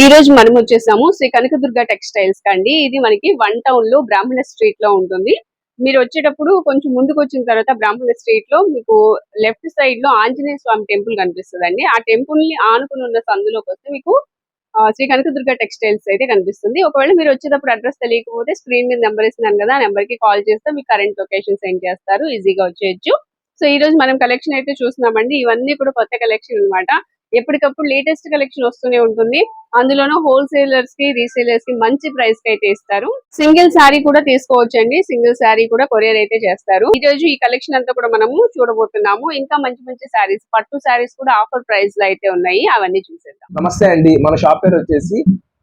ఈ రోజు మనం వచ్చేసాము శ్రీ కనకదుర్గ టెక్స్టైల్స్ కండి ఇది మనకి వన్ టౌన్లో బ్రాహ్మణ స్ట్రీట్లో ఉంటుంది. మీరు వచ్చేటప్పుడు కొంచెం ముందుకు వచ్చిన తర్వాత బ్రాహ్మణ స్ట్రీట్లో మీకు లెఫ్ట్ సైడ్లో ఆంజనేయ స్వామి టెంపుల్ కనిపిస్తుంది అండి ఆ టెంపుల్ని ఆనుకుని ఉన్న సందులోకి వస్తే మీకు శ్రీ కనకదుర్గ టెక్స్టైల్స్ అయితే కనిపిస్తుంది. ఒకవేళ మీరు వచ్చేటప్పుడు అడ్రస్ తెలియకపోతే స్క్రీన్ మీద నెంబర్ ఇస్తున్నాను కదా ఆ నెంబర్కి కాల్ చేస్తే మీకు కరెంట్ లొకేషన్ సెండ్ చేస్తారు. ఈజీగా వచ్చేయచ్చు. సో ఈ రోజు మనం కలెక్షన్ అయితే చూస్తున్నామండి. ఇవన్నీ కూడా కొత్త కలెక్షన్ అన్నమాట. ఎప్పటికప్పుడు లేటెస్ట్ కలెక్షన్ వస్తూనే ఉంటుంది. అందులోనూ హోల్సేలర్స్కి రీసేలర్స్కి మంచి ప్రైస్కి అయితే ఇస్తారు. సింగిల్ శారీ కూడా తీసుకోవచ్చు అండి సింగిల్ శారీ కూడా కొరియర్ అయితే చేస్తారు. ఈ రోజు ఈ కలెక్షన్ అంతా కూడా మనము చూడబోతున్నాము. ఇంకా మంచి మంచి శారీస్ పట్టు శారీస్ కూడా ఆఫర్ ప్రైస్లో అయితే ఉన్నాయి. అవన్నీ చూసేద్దాం. నమస్తే అండి. మన షాప్ పేరు వచ్చేసి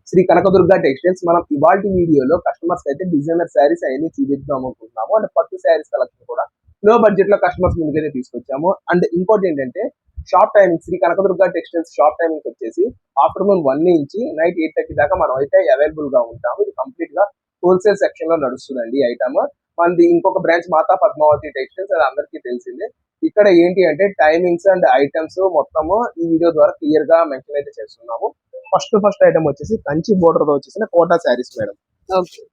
శ్రీ కనకదుర్గ టెక్స్టైల్స్ మనం ఇవాళ వీడియోలో కస్టమర్స్ అయితే డిజైనర్ శారీస్ అవన్నీ చూపిద్దాం అనుకుంటున్నాము. అండ్ పట్టు శారీస్ కలెక్షన్ కూడా లో బడ్జెట్లో కస్టమర్స్ ముందుకైతే తీసుకొచ్చాము. అండ్ ఇంకోటి ఏంటంటే shop timing Shri Kanakadurga textiles shop timing వచ్చేసి ఆఫ్టర్నూన్ వన్ నుంచి నైట్ ఎయిట్ థర్టీ దాకా మనం అయితే అవైలబుల్గా ఉంటాము. ఇది కంప్లీట్గా హోల్సేల్ సెక్షన్లో నడుస్తుందండి ఈ ఐటమ్ మనది ఇంకొక బ్రాంచ్ మాతా పద్మావతి టెక్స్టైల్స్ అది అందరికీ తెలిసిందే. ఇక్కడ ఏంటి అంటే టైమింగ్స్ అండ్ ఐటమ్స్ మొత్తము ఈ వీడియో ద్వారా క్లియర్గా మెన్షన్ అయితే చేస్తున్నాము. ఫస్ట్ ఫస్ట్ ఐటమ్ వచ్చేసి కంచి బోర్డర్తో వచ్చేసిన కోటా శారీస్ మేడం. ఓకే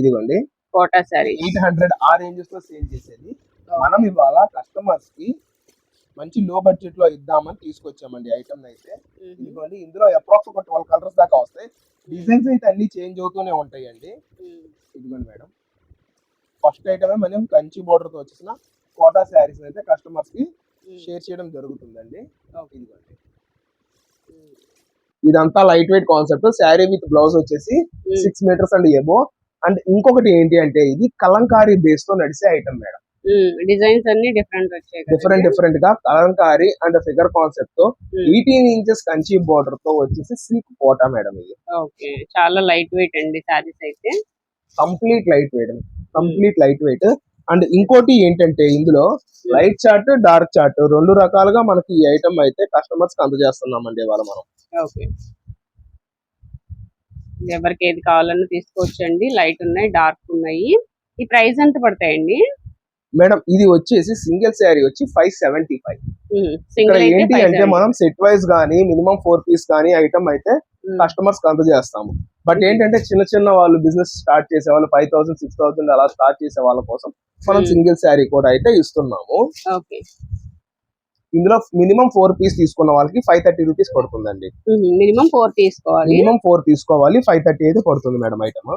ఇదిగోండి. కోటా శారీ ఎయిట్ హండ్రెడ్ ఆ రేంజెస్లో సేల్ చేసేది. మనం ఇవాళ కస్టమర్స్కి మంచి లో బడ్జెట్లో ఇద్దామని తీసుకొచ్చామండి ఐటమ్ అయితే. ఇదిగోండి ఇందులో అప్రాక్స్ ఒక ట్వెల్వ్ కలర్స్ దాకా వస్తాయి. డిజైన్స్ అయితే అన్ని చేంజ్ అవుతూనే ఉంటాయండి. ఇదిగోండి మేడం. ఫస్ట్ ఐటమే మనం కంచి బోర్డర్తో వచ్చేసిన కోటా శారీస్ అయితే కస్టమర్స్కి షేర్ చేయడం జరుగుతుందండి. ఇదిగోండి. ఇదంతా light weight concept sari with blouse వచ్చేసి సిక్స్ మీటర్స్ అండ్ ఎబో అండ్ ఇంకొకటి ఏంటి అంటే ఇది కలంకారీ బేస్తో నడిచే ఐటమ్ మేడం. డిజైన్స్ అన్ని డిఫరెంట్ వచ్చాయి? డిఫరెంట్ డిఫరెంట్గా కలంకారీ అండ్ ఫిగర్ కాన్సెప్ట్తో. ఎయిటీన్ ఇంచెస్ కంచి బోర్డర్తో వచ్చేసి సిల్క్ కోటా మేడం ఇది. ఓకే. చాలా లైట్ వెయిట్ అండి శారీస్ అయితే. Complete light weight complete light weight and ఇంకోటి ఏంటంటే ఇందులో లైట్ చార్ట్ డార్క్ చార్ట్ రెండు రకాలుగా మనకి ఈ ఐటమ్ అయితే కస్టమర్స్కి అందజేస్తున్నామండి ఇవాళ మనం. ఓకే. ఎవరికి ఏది కావాలన్నా తీసుకోవచ్చండి. లైట్ ఉన్నాయి డార్క్ ఉన్నాయి. ఈ ప్రైస్ ఎంత పడతాయండి? మేడం ఇది వచ్చేసి సింగిల్ శారీ వచ్చి ఫైవ్ సెవెంటీ ఫైవ్ ఇక్కడ ఏంటి అంటే మనం సెట్ వైజ్ గానీ మినిమం ఫోర్ పీస్ కానీ ఐటమ్ అయితే. కస్టమర్స్కి అందజేస్తాము. బట్ ఏంటంటే చిన్న చిన్న వాళ్ళు బిజినెస్ స్టార్ట్ చేసే వాళ్ళు ఫైవ్ థౌసండ్ సిక్స్ థౌసండ్ అలా స్టార్ట్ చేసే వాళ్ళ కోసం మనం. సింగిల్ శారీ కూడా అయితే ఇస్తున్నాము. ఓకే ఇందులో మినిమం ఫోర్ పీస్ తీసుకున్న వాళ్ళకి ఫైవ్ థర్టీ రూపీస్ పడుతుందండి. మినిమం ఫోర్ తీసుకోవాలి. మినిమం ఫోర్ తీసుకోవాలి ఫైవ్ థర్టీ అయితే పడుతుంది మేడం ఐటమ్.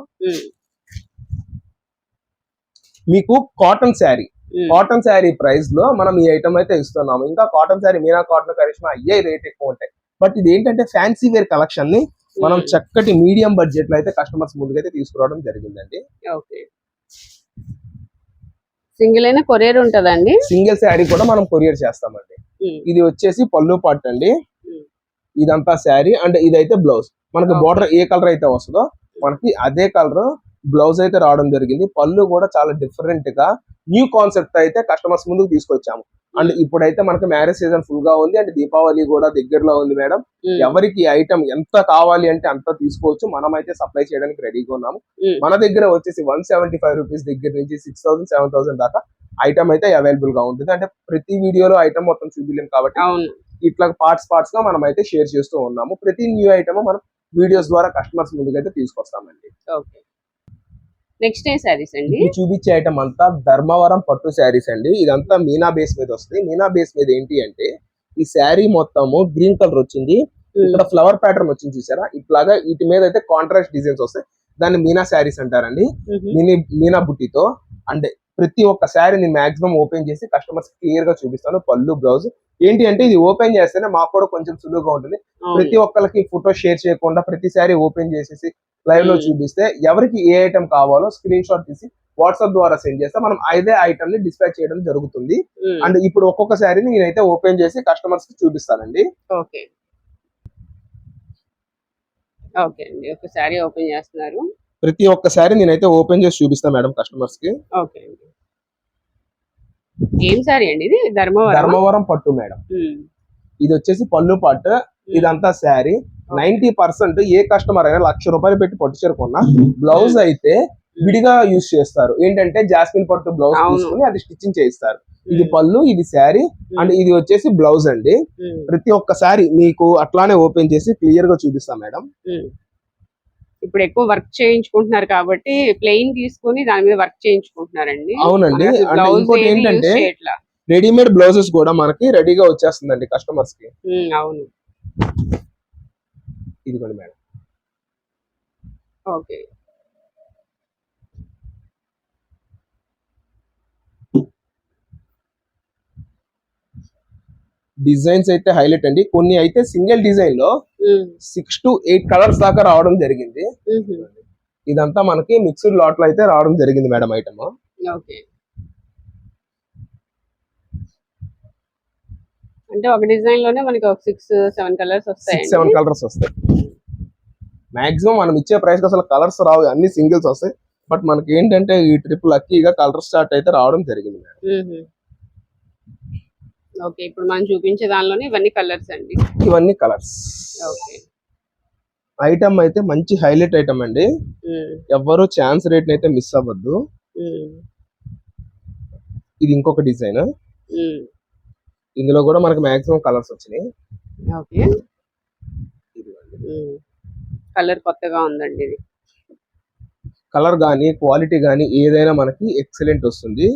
మీకు కాటన్ శారీ. కాటన్ శారీ ప్రైస్లో మనం ఈ ఐటమ్ అయితే ఇస్తున్నాము. ఇంకా cotton sari Meena cotton Karishma అయ్యే రేట్ ఎక్కువ ఉంటాయి. బట్ ఇది ఏంటంటే ఫ్యాన్సీ వేర్ కలెక్షన్ని మనం. చక్కటి మీడియం బడ్జెట్లో అయితే కస్టమర్స్ ముందుకైతే తీసుకురావడం జరిగిందండి. ఓకే. సింగిల్ అయినా కొరియర్ ఉంటదండి. సింగిల్ శారీ కూడా మనం కొరియర్ చేస్తామండి. ఇది వచ్చేసి పళ్ళు పట్టు అండి. ఇదంతా శారీ అండ్ ఇదైతే బ్లౌజ్. మనకి. బోర్డర్ ఏ కలర్ అయితే వస్తుందో మనకి అదే కలర్ బ్లౌజ్ అయితే రావడం జరిగింది. పళ్ళు కూడా చాలా డిఫరెంట్గా న్యూ కాన్సెప్ట్ అయితే కస్టమర్స్ ముందుకు తీసుకొచ్చాము. అండ్ ఇప్పుడైతే మనకి మ్యారేజ్ సీజన్ ఫుల్గా ఉంది అండ్ దీపావళి కూడా దగ్గరలో ఉంది మేడం. ఎవరికి ఐటమ్ ఎంత కావాలి అంటే అంత తీసుకోవచ్చు. మనం అయితే సప్లై చేయడానికి రెడీగా ఉన్నాము. మన దగ్గర వచ్చేసి వన్ సెవెంటీ ఫైవ్ రూపీస్ దగ్గర నుంచి సిక్స్ థౌసండ్ సెవెన్ థౌసండ్ దాకా ఐటమ్ అయితే అవైలబుల్గా ఉంటుంది. అంటే ప్రతి వీడియోలో ఐటమ్ మొత్తం చూపించలేం కాబట్టి ఇట్లా పార్ట్స్ పార్ట్స్గా మనం అయితే షేర్ చేస్తూ ఉన్నాము. ప్రతి న్యూ ఐటమ్ మనం వీడియోస్ ద్వారా కస్టమర్స్ ముందుకైతే తీసుకొస్తామండి. ఓకే. నెక్స్ట్ ఏ శారీస్ అండి? చూపించే ఐటమ్ అంతా ధర్మవరం పట్టు శారీస్ అండి. ఇదంతా మీనా బేస్ మీద వస్తుంది. మీనా బేస్ మీద ఏంటి అంటే ఈ శారీ మొత్తము గ్రీన్ కలర్ వచ్చింది. ఇక్కడ ఫ్లవర్ ప్యాటర్న్ వచ్చింది చూసారా? ఇట్లాగా వీటి మీద అయితే కాంట్రాస్ట్ డిజైన్స్ వస్తాయి. దాన్ని మీనా శారీస్ అంటారండి. మినీ మీనా బుట్టితో. అండ్ ప్రతి ఒక్క శారీ నేను మాక్సిమం ఓపెన్ చేసి కస్టమర్స్ క్లియర్గా చూపిస్తాను. పళ్ళు బ్లౌజ్ ఏంటి అంటే ఇది ఓపెన్ చేస్తేనే మాకు కూడా కొంచెం సులువుగా ఉంటుంది. ప్రతి ఒక్కరికి ఫోటో షేర్ చేయకుండా ప్రతి శారీ ఓపెన్ చేసేసి లైవ్లో. చూపిస్తే ఎవరికి ఏ ఐటమ్ కావాలో స్క్రీన్ షాట్ తీసి వాట్సాప్ ద్వారా సెండ్ చేస్తే మనం అదే ఐటమ్ని డిస్పాచ్ చేయడం జరుగుతుంది. అండ్ ఇప్పుడు ఒక్కొక్క శారీని నేనైతే ఓపెన్ చేసి కస్టమర్స్కి చూపిస్తానండి. ఓకే. ఓకే అండి. ఒక శారీ ఓపెన్ చేస్తున్నారు. ప్రతి ఒక్క శారీ నేనైతే ఓపెన్ చేసి చూపిస్తాను మేడం కస్టమర్స్కి. ఓకే అండి. ఏం శారీ అండి ఇది? ధర్మవరం? ధర్మవరం పట్టు మేడం. ఇది వచ్చేసి పళ్ళు పట్టు. ఇదంతా శారీ నైన్టీ పర్సెంట్ ఏ కస్టమర్ అయినా లక్ష రూపాయలు పెట్టి పట్టు చీర కొన్నా బ్లౌజ్ అయితే విడిగా యూస్ చేస్తారు. ఏంటంటే జాస్మిన్ పట్టు బ్లౌజ్. తీసుకుని అది స్టిచ్చింగ్ చేయిస్తారు. ఇది పళ్ళు ఇది శారీ అండ్ ఇది వచ్చేసి బ్లౌజ్ అండి. ప్రతి ఒక్క శారీ మీకు అట్లానే ఓపెన్ చేసి క్లియర్గా చూపిస్తాం మేడం. ఇప్పుడు ఎక్కువ వర్క్ చేయించుకుంటున్నారు కాబట్టి ప్లెయిన్ తీసుకుని దాని మీద వర్క్ చేయించుకుంటున్నారండి. అవునండి. ఇంకోటి ఏంటంటే. రెడీమేడ్ బ్లౌజెస్ కూడా మనకి రెడీగా వచ్చేస్తుందండి కస్టమర్స్కి. అవును. ఇదిగోండి మేడం. ఓకే. డిజైన్స్ అయితే హైలైట్ అండి. కొన్ని అయితే సింగిల్ డిజైన్లో సిక్స్ టు ఎయిట్ కలర్స్ దాకా రావడం జరిగింది. ఉహు, ఇదంతా మనకి మిక్స్డ్ లాట్లో అయితే రావడం జరిగింది మేడం ఐటమ్. అంటే ఒక డిజైన్లోనే మనకి ఒక సిక్స్ సెవెన్ కలర్స్ సిక్స్ వస్తాయండి సెవెన్ కలర్స్ వస్తాయి. మాక్సిమం మనం ఇచ్చే ప్రైస్ అసలు కలర్స్ రావు అన్ని సింగిల్స్ వస్తాయి. బట్ మనకి ఏంటంటే ఈ ట్రిప్ లక్కీగా కలర్ స్టార్ట్ అయితే రావడం జరిగింది మేడం. మ్మ్. ఓకే ఇప్పుడు మనం చూపించే దానిలోనే ఇవన్నీ కలర్స్ అండి. ఇవన్నీ కలర్స్ ఓకే. ఐటమ్ అయితే మంచి హైలైట్ ఐటమ్ అండి. ఎవ్వరు ఛాన్స్ రేట్ అయితే మిస్ అవ్వద్దు. ఇది ఇంకొక డిజైన్. ఇందులో కూడా మనకి మాక్సిమం కలర్స్ వచ్చినాయి. ఓకే. కలర్ కొత్తగా ఉందండి ఇది. కలర్ గానీ క్వాలిటీ గానీ ఏదైనా మనకి ఎక్సలెంట్ వస్తుంది.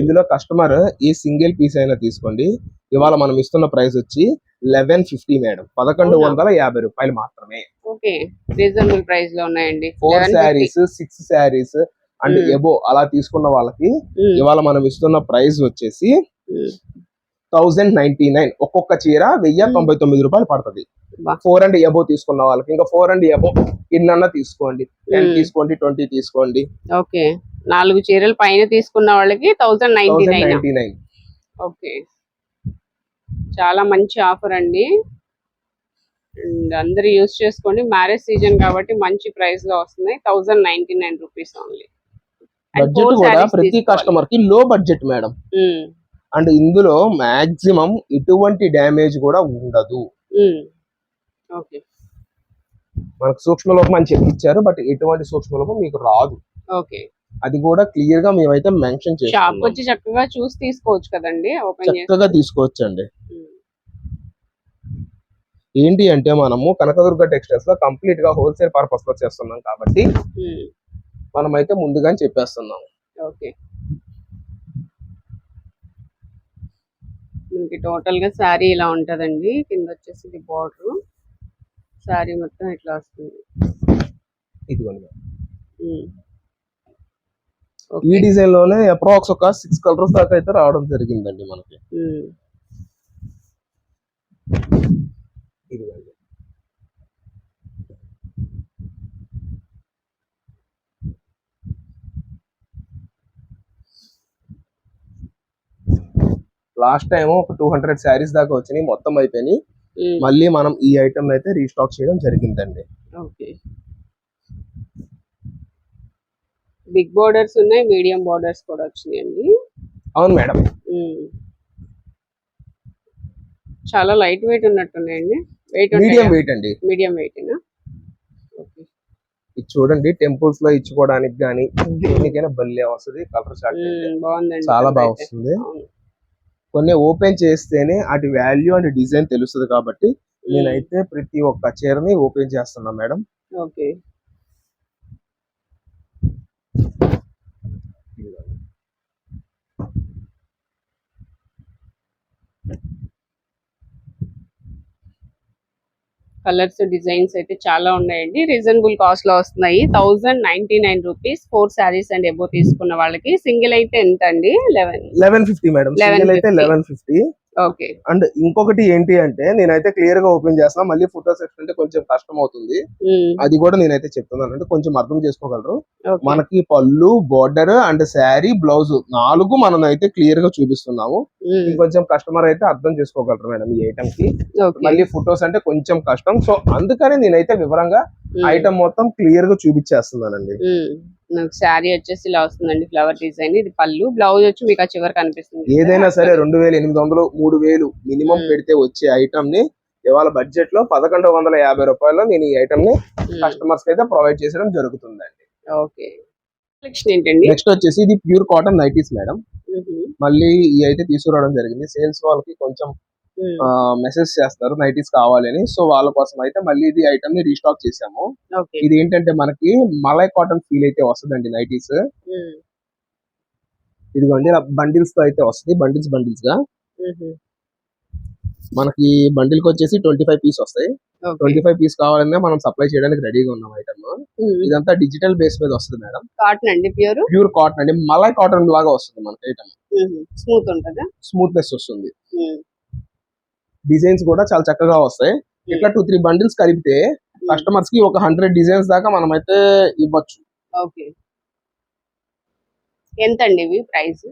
ఇందులో కస్టమర్ ఏ సింగిల్ పీస్ అయినా తీసుకోండి ఇవాళ మనం ఇస్తున్న ప్రైస్ వచ్చి లెవెన్ ఫిఫ్టీ మేడం పదకొండు? వందల యాభై రూపాయలు మాత్రమే ఓకే రీజనబుల్ ప్రైస్లో ఉన్నాయండి four 1150. Saris six saris and. Above అలా తీసుకున్న వాళ్ళకి. ఇవాళ మనం ఇస్తున్న ప్రైస్ వచ్చేసి. థౌజండ్ నైన్టీ నైన్ ఒక్కొక్క చీర వెయ్యి. తొంభై తొమ్మిది రూపాయలు పడుతుంది. ఫోర్ అండ్ ఎబో తీసుకున్న వాళ్ళకి. ఇంకా ఫోర్ అండ్ ఎబో ఇన్నన్నా తీసుకోండి. టెన్. తీసుకోండి ట్వంటీ తీసుకోండి. ఓకే. నాలుగు చీరలు పైన తీసుకున్న వాళ్ళకి thousand ninety thousand nine ninety nine. Okay. చాలా మంచి ఆఫర్ అండి. అండ్ అందరు యూస్ చేసుకోండి. మ్యారేజ్ సీజన్ కాబట్టి మంచి ప్రైస్లో వస్తున్నాయి thousand ninety nine rupees only. Budget కూడా ప్రతి కస్టమర్కి లో బడ్జెట్ మేడం అండ్ ఇందులో మాక్సిమం ఎటువంటి డ్యామేజ్ కూడా ఉండదు. ఓకే. మనకు సూక్ష్మలోపం అని చెప్పి ఇచ్చారు బట్ ఎటువంటి సూక్ష్మలోపం మీకు రాదు. ఓకే. అది కూడా క్లియర్గా మేమైతే మెన్షన్ షాప్ వచ్చి చక్కగా చూసి తీసుకోవచ్చు కదండి చేసి. చక్కగా తీసుకోవచ్చండి. ఉమ్, ఏంటి అంటే మనము కనకదుర్గ టెక్స్టైల్స్లో కంప్లీట్గా హోల్సేల్ పర్పస్లో చేస్తున్నాం కాబట్టి ఉమ్, మనం అయితే ముందుగానే చెప్పేస్తున్నాం. ఓకే. మనకి టోటల్గా శారీ ఇలా ఉంటదండి. కింద వచ్చేసి ఇది బార్డర్ శారీ మొత్తం ఇట్లా వస్తుంది. ఈ డిజైన్లోనే అప్రాక్స్ ఒక సిక్స్ కలర్స్ దాకా అయితే రావడం జరిగిందండి మనకి. లాస్ట్ టైం ఒక టూ హండ్రెడ్ శారీస్ దాకా వచ్చినాయి మొత్తం అయిపోయినాయి. మళ్ళీ మనం ఈ ఐటమ్ అయితే రీస్టాక్ చేయడం జరిగిందండి. ఓకే. బిగ్ బోర్డర్స్ ఉన్నాయి మీడియం బోర్డర్స్ కూడా వచ్చినాయండి. అవును మేడం. చాలా లైట్ వెయిట్ ఉన్నట్టున్నాయండి. వెయిట్ మీడియం వెయిట్ అండి. Medium weight okay. ఇది చూడండి టెంపుల్స్లో ఇచ్చుకోవడానికి కానీ దేనికైనా బల్లే వస్తుంది కలర్ ఉమ్, బాగుందండి చాలా బాగా. వస్తుంది. కొన్ని ఓపెన్ చేస్తేనే అటు వాల్యూ అండ్ డిజైన్ తెలుస్తుంది కాబట్టి ఉమ్, నేనైతే ప్రతి ఒక్క చీరని ఓపెన్ చేస్తున్నా మేడం. ఓకే. కలర్స్ డిజైన్స్ అయితే చాలా ఉన్నాయండి. రీజనబుల్ కాస్ట్లో వస్తున్నాయి. Thousand ninety nine rupees four saris and above తీసుకున్న వాళ్ళకి. సింగిల్ అయితే ఎంత అండి eleven. Eleven fifty madam. Single అయితే 1150. Eleven fifty. ఓకే. అండ్ ఇంకొకటి ఏంటి అంటే నేనైతే క్లియర్గా ఓపెన్ చేస్తున్నా మళ్ళీ ఫోటో సెక్షన్ అంటే కొంచెం కష్టం అవుతుంది అది కూడా నేనైతే చెప్తున్నాను అంటే కొంచెం అర్థం చేసుకోగలరు. మనకి పళ్ళు బోర్డర్ అండ్ శారీ బ్లౌజ్ నాలుగు మనం అయితే క్లియర్గా చూపిస్తున్నాము ఇంకొంచెం కస్టమర్ అయితే అర్థం చేసుకోగలరు మేడం ఈ ఐటమ్కి. మళ్ళీ ఫొటోస్ అంటే కొంచెం కష్టం. సో అందుకని నేనైతే వివరంగా ఐటమ్ మొత్తం క్లియర్గా చూపించేస్తున్నానండి నాకు శారీ వచ్చేసి ఇలా వస్తుందండి ఫ్లవర్ డిజైన్ ఇది పళ్ళు బ్లౌజ్ వచ్చి మీకు ఆ చివరి కనిపిస్తుంది ఏదైనా సరే రెండు వేల ఎనిమిది వందలు మూడు వేలు మినిమం. పెడితే వచ్చే ఐటమ్ని ఇవాళ బడ్జెట్లో పదకొండు వందల యాభై రూపాయలు నేను ఈ ఐటమ్ని కస్టమర్స్కి అయితే ప్రొవైడ్ చేసడం జరుగుతుందండి. ఓకే. కలెక్షన్ ఏంటండి? నెక్స్ట్ వచ్చేసి ఇది ప్యూర్ కాటన్ నైటీస్ మేడం మళ్ళీ ఇవి అయితే తీసుకురావడం జరిగింది. సేల్స్ వాళ్ళకి కొంచెం మెసేజ్ చేస్తారు నైటీస్ కావాలని సో వాళ్ళ కోసం అయితే మళ్ళీ ఇది ఐటమ్ని రీస్టాక్ చేసాము ఇది ఏంటంటే మనకి మలై కాటన్ ఫీల్ అయితే వస్తుందండి నైటీస్. ఇదిగోండి బండిల్స్తో అయితే వస్తుంది. బండిల్స్ బండిల్స్గా మనకి బండిల్కి వచ్చేసి ట్వంటీ ఫైవ్ పీస్ వస్తాయి. ట్వంటీ ఫైవ్ పీస్ కావాలన్నా మనం సప్లై చేయడానికి రెడీగా ఉన్నాం ఐటమ్ ఇదంతా డిజిటల్ బేస్ మీద వస్తుంది మేడం కాటన్ అండి ప్యూర్? ప్యూర్ కాటన్ అండి. మలై కాటన్ లాగా వస్తుంది మనకి ఐటమ్ స్మూత్ ఉంటుందా? స్మూత్నెస్ వస్తుంది. డిజైన్స్ కూడా చాలా చక్కగా వస్తాయి. ఇట్లా టూ త్రీ బండిల్స్ కలిపితే కస్టమర్స్కి ఒక హండ్రెడ్ డిజైన్స్ దాకా మనం అయితే ఇవ్వచ్చు. ఓకే ఎంత అండి ఇవి ప్రైస్?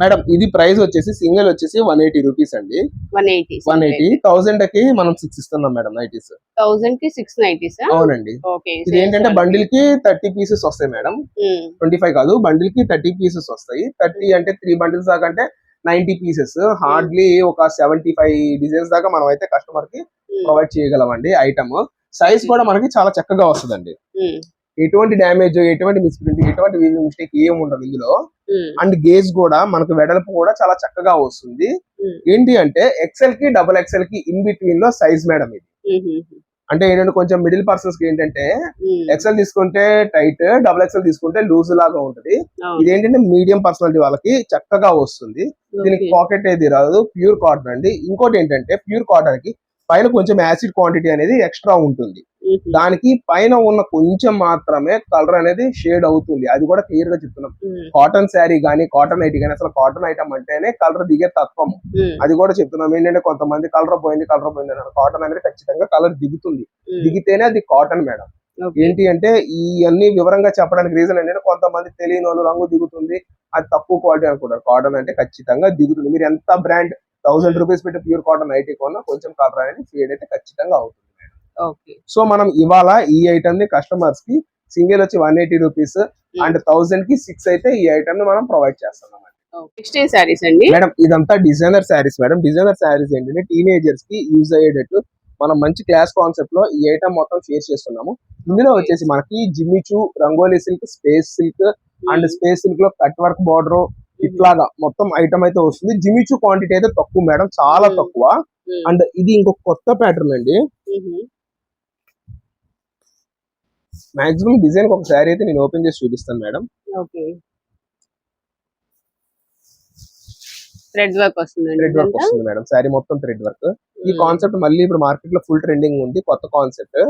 మేడం ఇది ప్రైస్ వచ్చేసి సింగిల్ వచ్చేసి వన్ ఎయిటీ రూపీస్ అండి. వన్ ఎయిటీ వన్ ఎయిటీ థౌసండ్కి మనం సిక్స్ ఇస్తున్నాం మేడం నైటీస్ థౌసండ్కి సిక్స్ నైన్టీస్ అవునండి. ఓకే ఇది ఏంటంటే బండిల్కి థర్టీ పీసెస్ వస్తాయి మేడం. ట్వంటీ ఫైవ్ కాదు బండిల్కి థర్టీ పీసెస్ వస్తాయి. థర్టీ అంటే త్రీ బండిల్స్ దాకా అంటే నైన్టీ పీసెస్. హార్డ్లీ ఒక సెవెంటీ ఫైవ్ డిజైన్స్ దాకా మనం అయితే కస్టమర్కి ప్రొవైడ్ చేయగలమండి ఐటమ్. సైజ్ కూడా మనకి చాలా చక్కగా వస్తుందండి. ఎటువంటి డ్యామేజ్ ఎటువంటి మిస్ప్రింట్ ఎటువంటి మిస్టేక్ ఏం ఉండదు ఇందులో. అండ్ గేజ్ కూడా మనకు వెడల్పు కూడా చాలా చక్కగా వస్తుంది. ఏంటి అంటే ఎక్సెల్కి డబుల్ ఎక్సెల్కి ఇన్ బిట్వీన్లో సైజ్ మేడం ఇది. అంటే ఏంటంటే కొంచెం మిడిల్ పర్సన్స్కి ఏంటంటే ఎక్సెల్ తీసుకుంటే టైట్ డబుల్ ఎక్సెల్ తీసుకుంటే లూజ్ లాగా ఉంటది. ఇదేంటంటే మీడియం పర్సనాలిటీ వాళ్ళకి చక్కగా వస్తుంది. దీనికి పాకెట్ ఏది రాదు ప్యూర్ కాటన్ అండి. ఇంకోటి ఏంటంటే ప్యూర్ కాటన్కి పైన కొంచెం యాసిడ్ క్వాంటిటీ అనేది ఎక్స్ట్రా ఉంటుంది. దానికి పైన ఉన్న కొంచెం మాత్రమే కలర్ అనేది షేడ్ అవుతుంది. అది కూడా క్లియర్గా చెప్తున్నాం. కాటన్ శారీ గానీ కాటన్ ఐటీ కానీ అసలు కాటన్ ఐటమ్ అంటేనే కలర్ దిగే తత్వం. అది కూడా చెప్తున్నాం. ఏంటంటే కొంతమంది కలర్ పోయింది కలర్ పోయింది అన్నారు. కాటన్ అనేది ఖచ్చితంగా కలర్ దిగుతుంది. దిగితేనే అది కాటన్ మేడం ఏంటి అంటే ఈ అన్ని వివరంగా చెప్పడానికి రీజన్ ఏంటంటే కొంతమంది తెలియని వాళ్ళు రంగు దిగుతుంది. అది తక్కువ క్వాలిటీ అనుకుంటారు. కాటన్ అంటే ఖచ్చితంగా దిగుతుంది. మీరు ఎంత బ్రాండ్ థౌసండ్ రూపీస్ పెట్టి ప్యూర్ కాటన్ ఐటీ కొన్నా కొంచెం కలర్ అనేది ఫేడ్ అయితే ఖచ్చితంగా అవుతుంది. సో మనం ఇవాళ ఈ ఐటమ్ని కస్టమర్స్కి సింగిల్ వచ్చి వన్ ఎయిటీ రూపీస్ అండ్ థౌసండ్కి సిక్స్ అయితే ఈ ఐటమ్ని మనం ప్రొవైడ్ చేస్తున్నాం నెక్స్ట్ సారీస్ అండి? మేడం ఇదంతా designer saris madam designer saris ఏంటంటే టీనేజర్స్కి యూజ్ అయ్యేటట్టు మనం మంచి క్లాస్ కాన్సెప్ట్లో ఈ ఐటమ్ మొత్తం షేర్ చేస్తున్నాము. ఇందులో వచ్చేసి మనకి Jimmy Choo rangoli silk space silk and space సిల్క్లో కట్ వర్క్ బార్డర్ ఇట్లాగా మొత్తం ఐటమ్ అయితే వస్తుంది. జిమిచూ క్వాంటిటీ అయితే తక్కువ మేడం చాలా Hmm. తక్కువ. అండ్ ఇది ఇంకొక కొత్త ప్యాటర్న్ అండి. మాక్సిమం డిజైన్ ఒక శారీ అయితే నేను ఓపెన్ చేసి చూపిస్తాను మేడం. ఓకే. థ్రెడ్ వర్క్ వస్తుందండి థ్రెడ్ వర్క్ వస్తుంది మేడం. శారీ మొత్తం థ్రెడ్ వర్క్. ఈ కాన్సెప్ట్ మళ్ళీ ఇప్పుడు మార్కెట్లో ఫుల్ ట్రెండింగ్ ఉంది కొత్త కాన్సెప్ట్.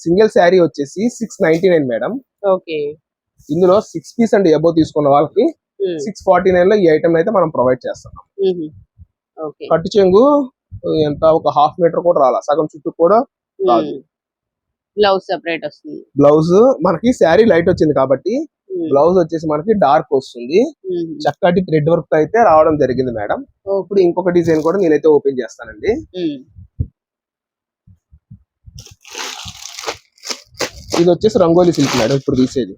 సింగిల్ శారీ వచ్చేసి six ninety nine madam. Okay. ఇందులో సిక్స్ పీస్ అండ్ అబౌవ్ తీసుకున్న వాళ్ళకి సిక్స్ ఫార్టీ నైన్లో ఈ ఐటమ్ అయితే మనం ప్రొవైడ్ చేస్తున్నాం కట్టు చెంగు ఎంత ఒక హాఫ్ మీటర్ కూడా రాలా. సగం చుట్టూ కూడా రాదు. బ్లౌజ్ సెపరేట్ వస్తుంది. బ్లౌజ్ మనకి శారీ లైట్ వచ్చింది కాబట్టి బ్లౌజ్ వచ్చేసి మనకి డార్క్ వస్తుంది. చక్కటి థ్రెడ్ వర్క్తో అయితే రావడం జరిగింది మేడం. ఇప్పుడు ఇంకొక డిజైన్ కూడా నేనైతే ఓపెన్ చేస్తానండి. ఇది వచ్చేసి రంగోలీ సిల్క్ మేడం ఇప్పుడు తీసేది.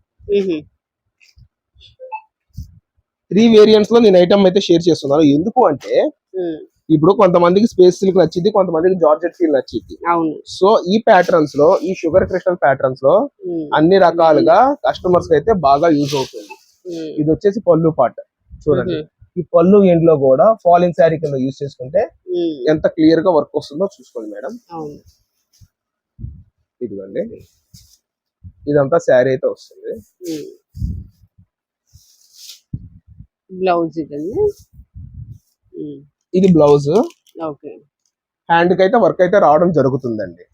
త్రీ వేరియంట్స్లో నేను ఐటమ్ అయితే షేర్ చేస్తున్నాను. ఎందుకు అంటే ఇప్పుడు కొంతమందికి స్పేస్ సిల్క్ నచ్చింది కొంతమందికి జార్జెట్ ఫీల్ నచ్చింది. అవును. సో ఈ ప్యాటర్న్స్లో ఈ షుగర్ క్రిస్టల్ ప్యాటర్న్స్లో అన్ని రకాలుగా కస్టమర్స్ అయితే బాగా యూజ్ అవుతుంది. ఇది వచ్చేసి పళ్ళు పాట. చూడండి. ఈ పళ్ళు ఎండ్లో కూడా ఫాలింగ్ శారీ కింద యూజ్ చేసుకుంటే ఎంత క్లియర్గా వర్క్ వస్తుందో చూసుకోండి మేడం. అవును. ఇదిగోండి. ఇదంతా శారీ అయితే వస్తుంది. బ్లౌజ్ ఇదండి. ఇది బ్లౌజ్. హ్యాండ్కి అయితే వర్క్ అయితే రావడం జరుగుతుందండి.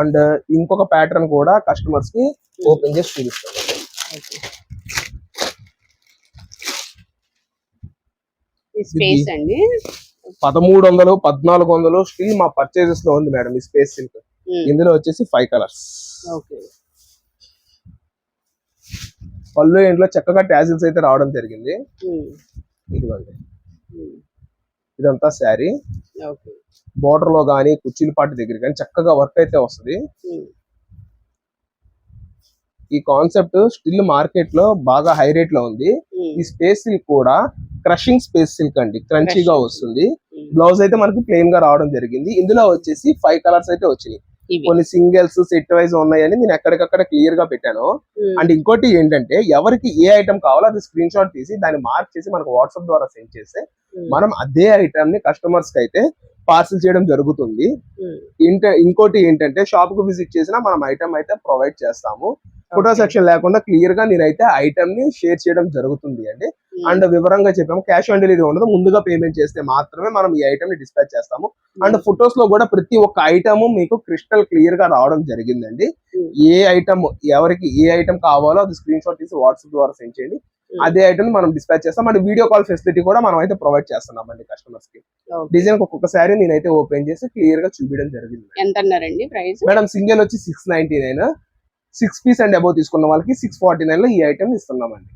అండ్ ఇంకొక ప్యాటర్న్ కూడా కస్టమర్స్కి ఓపెన్ చేసి స్పేస్ అండి పదమూడు వందలు పద్నాలుగు వందలు స్టిల్ మా పర్చేజెస్లో ఉంది మేడం ఈ స్పేస్ సిల్క్ ఇందులో వచ్చేసి ఫైవ్ కలర్స్ ఓకే. పళ్ళు ఇంట్లో చక్కగా టాజిల్స్ అయితే రావడం జరిగింది. ఇదిగోండి. ఇదంతా శారీ. బోర్డర్లో గానీ కుర్చీల పాటి దగ్గర కానీ చక్కగా వర్క్ అయితే వస్తుంది. ఈ కాన్సెప్ట్ స్టిల్ మార్కెట్లో బాగా హై రేట్లో ఉంది. ఈ స్పేస్ సిల్క్ కూడా క్రషింగ్ స్పేస్ సిల్క్ అండి. క్రంచీగా. వస్తుంది. బ్లౌజ్ అయితే మనకి ప్లెయిన్గా రావడం జరిగింది. ఇందులో వచ్చేసి ఫైవ్ కలర్స్ అయితే వచ్చినాయి. కొన్ని సింగిల్స్ సెట్ వైజ్ ఉన్నాయని నేను ఎక్కడికక్కడ క్లియర్గా పెట్టాను. అండ్ ఇంకోటి ఏంటంటే ఎవరికి ఏ ఐటమ్ కావాలో అది స్క్రీన్ షాట్ తీసి దాన్ని మార్క్ చేసి మనకు వాట్సాప్ ద్వారా సెండ్ చేస్తే మనం అదే ఐటమ్ని కస్టమర్స్కి అయితే పార్సిల్ చేయడం జరుగుతుంది. ఇంకోటి ఏంటంటే షాప్కు విజిట్ చేసినా మనం ఐటమ్ అయితే ప్రొవైడ్ చేస్తాము. ఫోటో. సెక్షన్ లేకుండా క్లియర్గా నేనైతే ఐటమ్ని షేర్ చేయడం జరుగుతుంది అండి. అండ్ వివరంగా చెప్పాము క్యాష్ ఆన్ డెలివరీ ఉండదు. ముందుగా పేమెంట్ చేస్తే మాత్రమే మనం ఈ ఐటమ్ని డిస్పాచ్ చేస్తాము. అండ్ ఫొటోస్లో కూడా ప్రతి ఒక్క ఐటమ్ మీకు క్రిస్టల్ క్లియర్గా రావడం జరిగిందండి. Hmm. ఏ ఐటమ్ ఎవరికి ఏ ఐటమ్ కావాలో అది స్క్రీన్ షాట్ తీసి వాట్సాప్ ద్వారా సెండ్ చేయండి. Hmm. అదే ఐటమ్ మనం డిస్పాచ్ చేస్తాం. అండ్ వీడియో కాల్ ఫెసిలిటీ కూడా మనం అయితే ప్రొవైడ్ చేస్తున్నాం అండి కస్టమర్స్కి. డిజైన్ ఒక్కొక్క శారీ నేనైతే ఓపెన్ చేసి క్లియర్గా చూపించడం జరిగింది. ఎంత అన్నారండి ప్రైస్? మేడం సింగిల్ వచ్చి six ninety nine six piece and above తీసుకున్న వాళ్ళకి సిక్స్ ఫార్టీ నైన్లో ఈ ఐటమ్ ఇస్తున్నామండి.